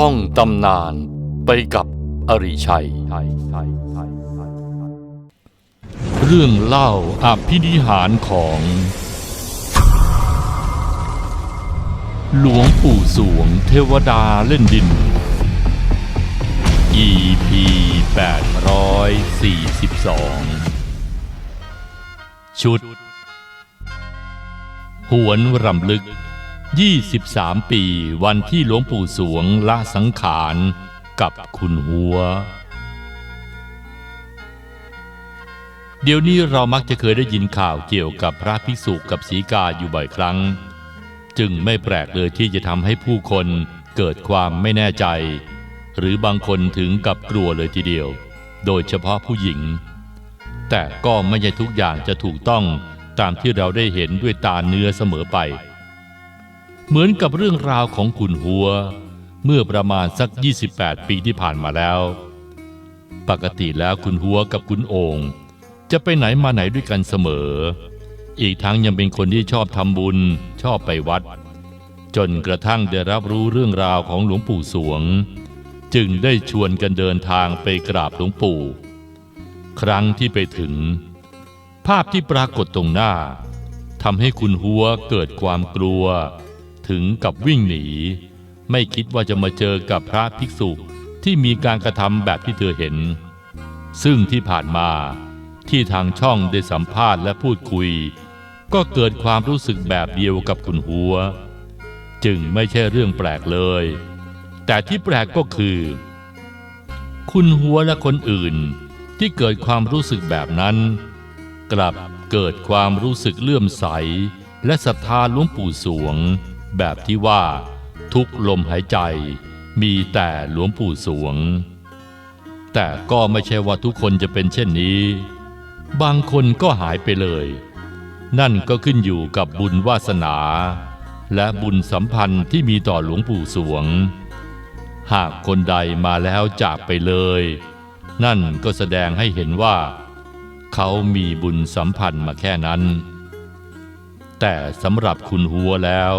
ท่องตำนานไปกับอริชัย เรื่องเล่าอภินิหารของ หลวงปู่สวงเทวดาเล่นดิน EP 842 ชุด หวนรำลึก 23 ปีวันที่หลวงปู่สวงละสังขารกับคุณหัว เดี๋ยวนี้เรามักจะเคยได้ยินข่าวเกี่ยวกับพระภิกษุกับสีกาอยู่บ่อยครั้ง จึงไม่แปลกเลยที่จะทำให้ผู้คนเกิดความไม่แน่ใจ หรือบางคนถึงกับกลัวเลยทีเดียว โดยเฉพาะผู้หญิง แต่ก็ไม่ใช่ทุกอย่างจะถูกต้องตามที่เราได้เห็นด้วยตาเนื้อเสมอไป เหมือนกับเรื่องราวของคุณหัว เมื่อประมาณสัก 28 ปีที่ผ่านมาแล้ว ปกติแล้วคุณหัวกับคุณโองค์จะไปไหนมาไหนด้วยกันเสมอ อีกทั้งยังเป็นคนที่ชอบทำบุญชอบไปวัด จนกระทั่งได้รับรู้เรื่องราวของหลวงปู่สวง จึงได้ชวนกันเดินทางไปกราบหลวงปู่ ครั้งที่ไปถึง ภาพที่ปรากฏตรงหน้าทำให้คุณหัวเกิดความกลัว ถึงกับวิ่งหนี ไม่คิดว่าจะมาเจอกับพระภิกษุที่มีการกระทำแบบที่เธอเห็น ซึ่งที่ผ่านมาที่ทางช่องได้สัมภาษณ์และพูดคุย ก็เกิดความรู้สึกแบบเดียวกับคุณหัว จึงไม่ใช่เรื่องแปลกเลย แต่ที่แปลกก็คือ คุณหัวและคนอื่นที่เกิดความรู้สึกแบบนั้น กลับเกิดความรู้สึกเลื่อมใส และศรัทธาหลวงปู่สวง แบบที่ว่า ทุกลมหายใจมีแต่หลวงปู่สวง แต่ก็ไม่ใช่ว่าทุกคนจะเป็นเช่นนี้ บางคนก็หายไปเลย นั่นก็ขึ้นอยู่กับบุญวาสนา และบุญสัมพันธ์ที่มีต่อหลวงปู่สวง หากคนใดมาแล้วจากไปเลย นั่นก็แสดงให้เห็นว่า เขามีบุญสัมพันธ์มาแค่นั้น แต่สำหรับคุณหัวแล้ว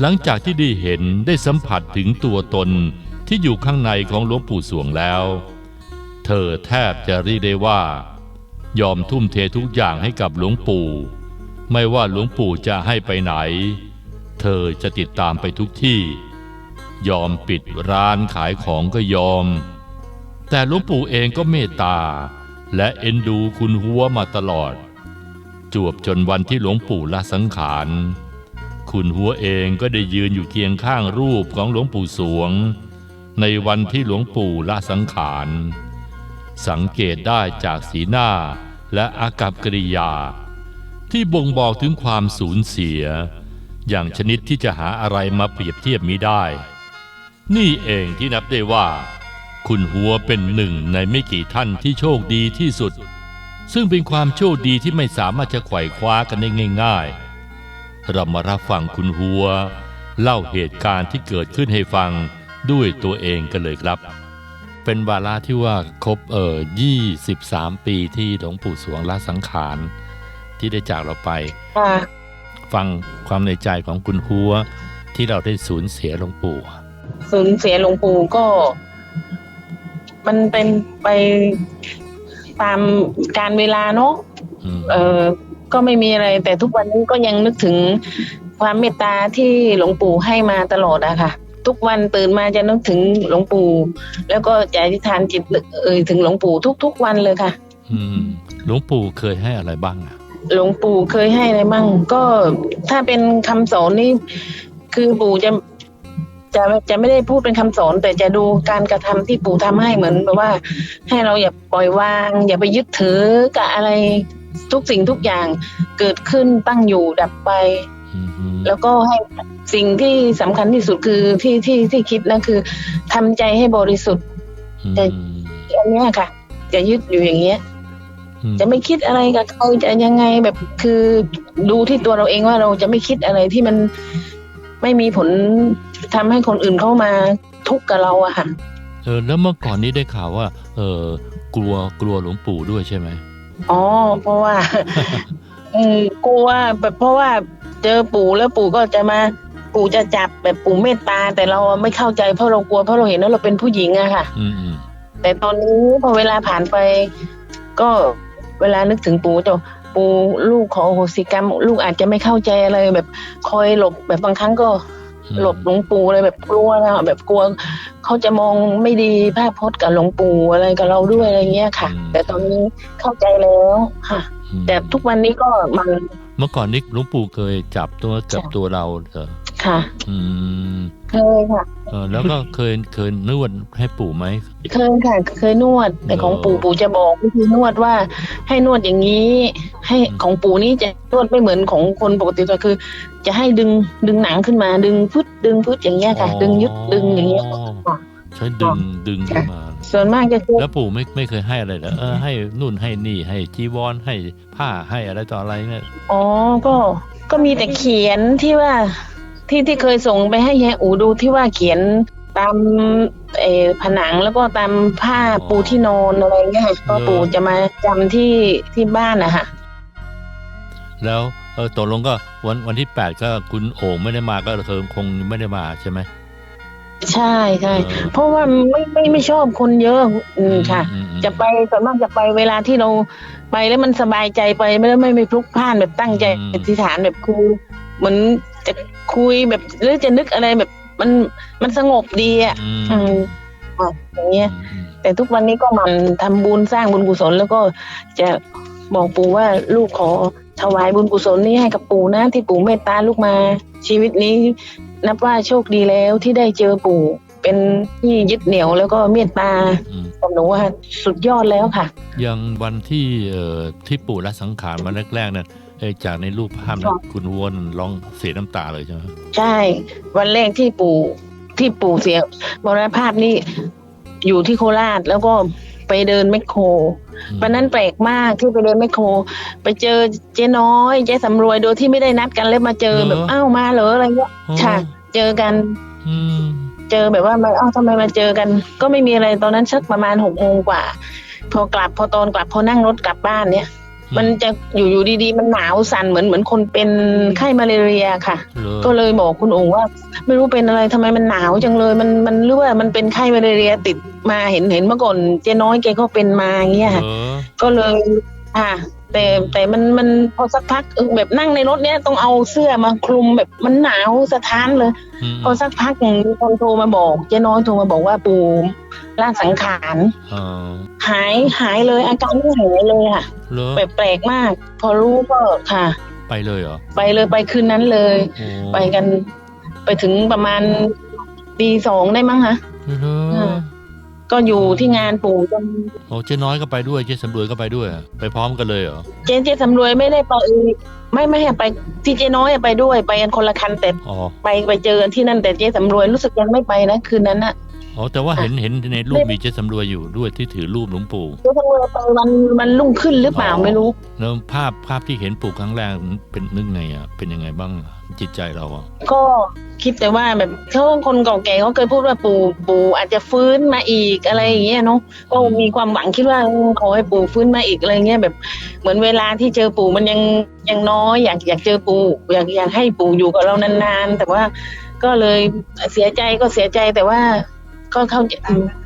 หลังจากที่ได้เห็นได้สัมผัสถึงตัวตนที่อยู่ข้างในของหลวงปู่สวงแล้ว เธอแทบจะเรียกได้ว่า ยอมทุ่มเททุกอย่างให้กับหลวงปู่ ไม่ว่าหลวงปู่จะให้ไปไหน เธอจะติดตามไปทุกที่ ยอมปิดร้านขายของก็ยอม แต่หลวงปู่เองก็เมตตา และเอ็นดูคุณหัวมาตลอด จวบจนวันที่หลวงปู่ละสังขาร คุณหัวเองก็ได้ยืนอยู่เคียงข้างรูปของหลวงปู่สวง ในวันที่หลวงปู่ละสังขาร สังเกตได้จากสีหน้าและอากับกริยา ที่บ่งบอกถึงความสูญเสีย อย่างชนิดที่จะหาอะไรมาเปรียบเทียบมิได้ นี่เองที่นับได้ว่า คุณหัวเป็นหนึ่งในไม่กี่ท่านที่โชคดีที่สุด ซึ่งเป็นความโชคดีที่ไม่สามารถจะไขว่คว้ากันได้ง่าย ๆ เรามารับฟังคุณหัว เล่าเหตุการณ์ที่เกิดขึ้นให้ฟังด้วยตัวเองกันเลยครับ เป็นวาระที่ว่าครบเอ่อ23 ปีที่หลวงปู่สวงละสังขารที่ได้จากเราไปค่ะฟังความในใจของคุณหัว ที่เราได้สูญเสียหลวงปู่สูญเสียหลวงปู่ก็ มันเป็นไปตามการเวลาเนาะอืมเออ ก็ไม่มีอะไร แต่ทุกวันนี้ก็ยังนึกถึงความเมตตาที่หลวงปู่ให้มาตลอดอะค่ะ ทุกวันตื่นมาจะนึกถึงหลวงปู่ แล้วก็จะอธิษฐานจิตเอ่ยถึงหลวงปู่ทุก ๆ วันเลยค่ะ อืมหลวงปู่เคยให้อะไรบ้างอะหลวงปู่เคยให้อะไรมั่งก็ถ้าเป็นคำสอนนี่คือปู่จะจะจะไม่ได้พูดเป็นคำสอน แต่จะดูการกระทำที่ปู่ทำให้เหมือนแบบว่า ให้เราอย่าปล่อยวาง อย่าไปยึดถือกับอะไร ทุกสิ่งทุกอย่างเกิดขึ้นตั้งอยู่ดับไปอืมแล้วก็ให้สิ่งที่สำคัญที่สุดคือที่ที่ที่คิดนะคือทำใจให้บริสุทธิ์อืมแต่อันเนี้ยค่ะ จะยึดอยู่อย่างเงี้ยอืมจะไม่คิดอะไรกับเขาจะยังไงแบบคือดูที่ตัวเราเองว่าเราจะไม่คิดอะไรที่มันไม่มีผลทำให้คนอื่นเข้ามาทุกข์กับเราอะค่ะเออแล้วเมื่อก่อนนี้ได้ข่าวว่า เออกลัวกลัวหลวงปู่ด้วยใช่ไหม อ๋อ เพราะว่า เออกลัวแบบเพราะว่าเจอปู่แล้วปู่ก็จะมา ปู่จะจับแบบปู่เมตตา แต่เราไม่เข้าใจเพราะเรากลัวเพราะเราเห็นว่าเราเป็นผู้หญิงอะค่ะ อืมอืมแต่ตอนนี้พอเวลาผ่านไป ก็เวลานึกถึงปู่จะปู่ลูกขอโอโหสิกรรม ลูกอาจจะไม่เข้าใจอะไรแบบคอยหลบแบบบางครั้งก็อืม หลบหลวงปู่อะไรแบบกลัวนะแบบกลัวเขาจะมองไม่ดีภาพพจน์กับหลวงปู่อะไรกับเราด้วยอะไรเงี้ยค่ะ แต่ตอนนี้เข้าใจแล้วค่ะอืมแต่ทุกวันนี้ก็มันเมื่อก่อนนี้หลวงปู่เคยจับตัวจับจ้ะตัวเราเหรอ ค่ะ อืมเคยค่ะ เออแล้วก็เคยเคยนวดให้ปู่ไหม เคยค่ะ เคยนวด แต่ของเออปู่ปู่จะบอกวิธีนวดว่า ให้นวดอย่างนี้ ให้อืม ของปู่นี่จะนวดไม่เหมือนของคนปกติก็คือ จะให้ดึงดึงหนังขึ้นมา ดึงพุดดึงพุดอย่างเงี้ยค่ะ ดึงยึดดึงอย่างเงี้ยค่ะใช้ดึงดึงขึ้นมา ส่วนมากจะคือแล้วปู่ไม่ไม่เคยให้อะไรเหรอเออให้นู่นให้นี่ให้จีวรให้ผ้าให้อะไรต่ออะไรเนี่ย อ๋อก็ ก็มีแต่เขียนที่ว่า ที่ที่เคยส่งไปให้ยายอูดูที่ว่าเขียนตามเออผนังแล้วก็ตามผ้าปูที่นอนอะไรเงี้ยค่ะก็ปู่จะมาจำที่ที่บ้านนะคะแล้วเออตกลงก็วันวันที่แปดก็คุณโอ่งไม่ได้มาก็เธอคงไม่ได้มาใช่ไหมใช่ใช่เออเพราะว่าไม่ไม่ไม่ชอบคนเยอะอืมค่ะอืมอืมจะไปส่วนมากจะไปเวลาที่เราไปแล้วมันสบายใจไปไม่ได้ไม่ไม่พลุกพล่านแบบตั้งใจอธิษฐานแบบคุยเหมือนจะ คุยแบบหรือจะนึกอะไรแบบมันมันสงบดีอะอืมอืมอะอย่างเงี้ยอืมแต่ทุกวันนี้ก็หมันทำบุญสร้างบุญกุศล แล้วก็จะบอกปู่ว่าลูกขอถวายบุญกุศลนี้ให้กับปู่นะที่ปู่เมตตาลูกมา ชีวิตนี้ นับว่าโชคดีแล้วที่ได้เจอปู่เป็นที่ยึดเหนี่ยวแล้วก็เมตตาอืมผมหนูว่าสุดยอดแล้วค่ะอย่างวันที่เอ่อที่ปู่ละสังขารมาแรกๆเนี่ย เอ่อจากในรูปภาพครันั้นบคุณวัวนั่นร้องเสียน้ำตาเลยใช่ไหมใช่ วันแรกที่ปู่ที่ปู่เสียมรณภาพนี่อยู่ที่โคราชแล้วก็ไปเดินแมคโครอืมวันนั้นแปลกมากที่ไปเดินแมคโคร ไปเจอเจ๊น้อยเจ๊สำรวยโดยที่ไม่ได้นัดกันแล้วมาเจอแบบอ้าวมาเหรออะไรเงี้ยอ๋อค่ะ เจอกัน อืมเจอแบบว่ามาอ้าวทำไมมาเจอกัน ก็ไม่มีอะไรตอนนั้นสักประมาณหกโมงกว่า พอกลับพอตอนกลับพอนั่งรถกลับบ้านเนี่ย มันจะอยู่อยู่ดีๆ มันหนาวสั่นเหมือนเหมือนคนเป็นไข้มาเลเรียค่ะเลยก็เลยบอกคุณโองว่า ไม่รู้เป็นอะไรทำไมมันหนาวจังเลย มันมันหรือว่ามันเป็นไข้มาเลเรียติดมาเห็นเห็นเมื่อก่อนเจ๊น้อยแกก็เป็นมาอย่างเงี้ยค่ะเออก็เลยค่ะ แต่แต่มันมันพอสักพักเออแบบนั่งในรถเนี้ยต้องเอาเสื้อมาคลุมแบบมันหนาวสะท้านเลยอืมพอสักพักหนึ่งมีคนโทรมาบอกเจ๊น้อยโทรมาบอกว่าปู่ล่าสังขารเออหายหายเลยอาการไม่หายเลยค่ะเหรอแบบแปลกมาก พอรู้ก็ค่ะ ไปเลยเหรอไปเลยไปคืนนั้นเลยโอ้ไปกันไปถึงประมาณตีสองได้มั้งคะเหรอค่ะ ก็อยู่ที่งานปู่จนโอ้เจ๊น้อยก็ไปด้วยเจ๊สำรวยก็ไปด้วยอะไปพร้อมกันเลยเหรอเจ๊เจ๊สำรวยไม่ได้ไปไม่ไม่ให้ไปที่เจ๊น้อยอะไปด้วยไปกันคนละคันแต่อ๋อไปไปเจอกันที่นั่นแต่เจ๊สำรวยรู้สึกยังไม่ไปนะคืนนั้นอะ อ๋อแต่ว่าเห็นเห็นในรูปมีเจ๊สำรวยอยู่ด้วยที่ถือรูปหลวงปู่ เจ๊สำรวยไปวันวันรุ่งขึ้นหรือเปล่าอ๋อ ไม่รู้ แล้วภาพภาพที่เห็นปู่ครั้งแรกเป็นนึกไงอะเป็นยังไงบ้างอะ จิตใจเราอะก็คิดแต่ว่าแบบเขาคนเก่าแก่เขาเคยพูดว่าปู่ปู่อาจจะฟื้นมาอีกอะไรอย่างเงี้ยเนาะก็มีความหวังคิดว่าขอให้ปู่ฟื้นมาอีกอะไรเงี้ยแบบเหมือนเวลาที่เจอปู่มันยังยังน้อยอยากอยากเจอปู่อยากอยากให้ปู่อยู่กับเรานานๆ แต่ว่าก็เลยเสียใจก็เสียใจแต่ว่า ก็เข้าใจ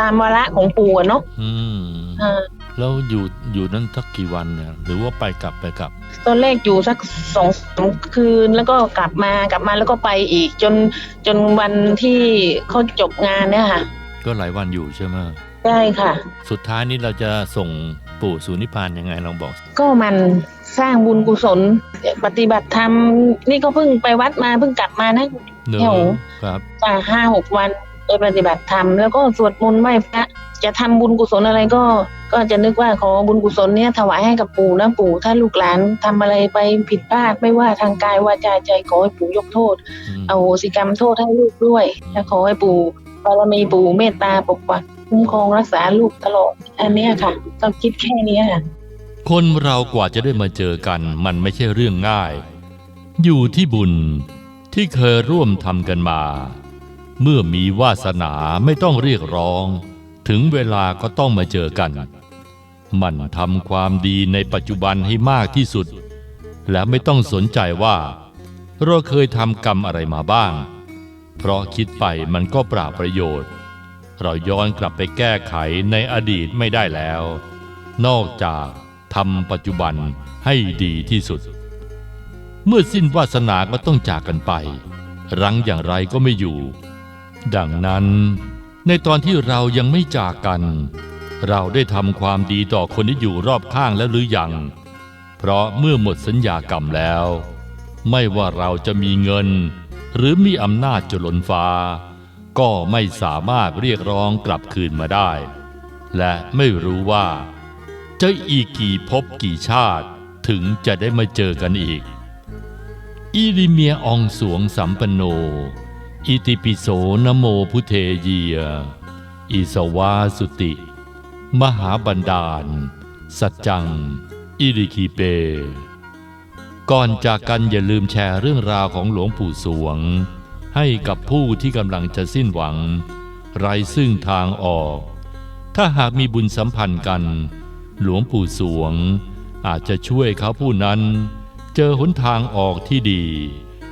ตามวาระของปู่อะเนาะอืมอ่าแล้วอยู่อยู่นั้นสักกี่วันเนี่ยหรือว่าไปกลับไปกลับ ตอนแรกอยู่สักสองสามคืนแล้วก็กลับมากลับมาแล้วก็ไปอีกจนจนวันที่เขาจบงานเนี่ยค่ะ ก็หลายวันอยู่ใช่ไหมได้ค่ะ สุดท้ายนี้เราจะส่งปู่สู่นิพพานยังไงลองบอก ก็มันสร้างบุญกุศล ปฏิบัติธรรมนี่ก็เพิ่งไปวัดมาเพิ่งกลับมานะเนโอ้โหอะครับจ้ะห้าหกวันไปปฏิบัติธรรมแล้วก็สวดมนต์ไหว้พระจะทำบุญกุศลอะไรก็ ก็จะนึกว่าขอบุญกุศลเนี่ยถวายให้กับปู่นะปู่ ถ้าลูกหลานทำอะไรไปผิดพลาดไม่ว่าทางกายวาจาใจขอให้ปู่ยกโทษอืมเอาโหสิกรรมโทษให้ลูกด้วยและขอให้ปู่บารมีปู่เมตตาปกปักคุ้มครองรักษาลูกตลอด อันเนี้ยค่ะต้องคิดแค่เนี้ยค่ะคนเรากว่าจะได้มาเจอกันมันไม่ใช่เรื่องง่าย อยู่ที่บุญที่เคยร่วมทำกันมา เมื่อมีวาสนาไม่ต้องเรียกร้อง ถึงเวลาก็ต้องมาเจอกัน มันทำความดีในปัจจุบันให้มากที่สุด และไม่ต้องสนใจว่าเราเคยทำกรรมอะไรมาบ้าง เพราะคิดไปมันก็ปล่าประโยชน์ เราย้อนกลับไปแก้ไขในอดีตไม่ได้แล้ว นอกจากทำปัจจุบันให้ดีที่สุด เมื่อสิ้นวาสนาก็ต้องจากกันไป รังอย่างไรก็ไม่อยู่ ดังนั้นในตอนที่เรายังไม่จากกัน เราได้ทำความดีต่อคนที่อยู่รอบข้างแล้วหรือยัง เพราะเมื่อหมดสัญญากรรมแล้ว ไม่ว่าเราจะมีเงิน หรือมีอำนาจจนล้นฟ้า ก็ไม่สามารถเรียกร้องกลับคืนมาได้ และไม่รู้ว่า จะอีกกี่ภพกี่ชาติถึงจะได้มาเจอกันอีกอิริเมียอองสวงสัมปันโน อิติปิโสนโมพุเทเยีย อิสวาสุติ มหาบันดาล สัจจัง อิริคีเป ก่อนจากกันอย่าลืมแชร์เรื่องราวของหลวงปู่สวง ให้กับผู้ที่กำลังจะสิ้นหวัง ไร้ซึ่งทางออก ถ้าหากมีบุญสัมพันธ์กัน หลวงปู่สวง อาจจะช่วยเขาผู้นั้น เจอหนทางออกที่ดี